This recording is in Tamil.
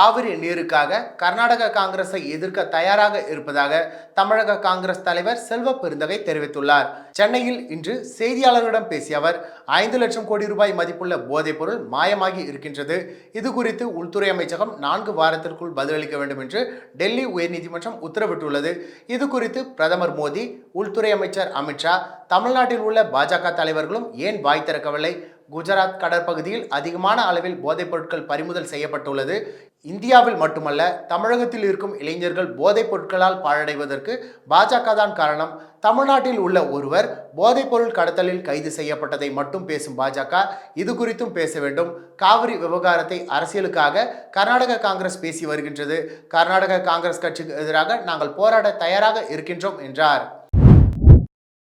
Kaveri நீருக்காக கர்நாடக காங்கிரஸை எதிர்க்க தயாராக இருப்பதாக தமிழக காங்கிரஸ் தலைவர் செல்வ பெருந்தகை தெரிவித்துள்ளார். சென்னையில் இன்று செய்தியாளர்களிடம் பேசிய அவர் ஐந்து லட்சம் கோடி ரூபாய் மதிப்புள்ள போதைப்பொருள் மாயமாகி இருக்கின்றது. இது குறித்து உள்துறை அமைச்சகம் நான்கு வாரத்திற்குள் பதிலளிக்க வேண்டும் என்று டெல்லி உயர்நீதிமன்றம் உத்தரவிட்டுள்ளது. இது குறித்து பிரதமர் மோடி உள்துறை அமைச்சர் அமித்ஷா தமிழ்நாட்டில் உள்ள பாஜக தலைவர்களும் ஏன் வாய் திறக்கவில்லை? குஜராத் கடற்பகுதியில் அதிகமான அளவில் போதைப் பொருட்கள் பறிமுதல் செய்யப்பட்டுள்ளது. இந்தியாவில் மட்டுமல்ல தமிழகத்தில் இருக்கும் இளைஞர்கள் போதைப் பொருட்களால் பாழடைவதற்கு பாஜக தான் காரணம். தமிழ்நாட்டில் உள்ள ஒருவர் போதைப் பொருள் கடத்தலில் கைது செய்யப்பட்டதை மட்டும் பேசும் பாஜக. இது குறித்தும் பேச வேண்டும். காவிரி விவகாரத்தை அரசியலுக்காக கர்நாடக காங்கிரஸ் பேசி வருகின்றது. கர்நாடக காங்கிரஸ் கட்சிக்கு எதிராக நாங்கள் போராட தயாராக இருக்கின்றோம் என்றார்.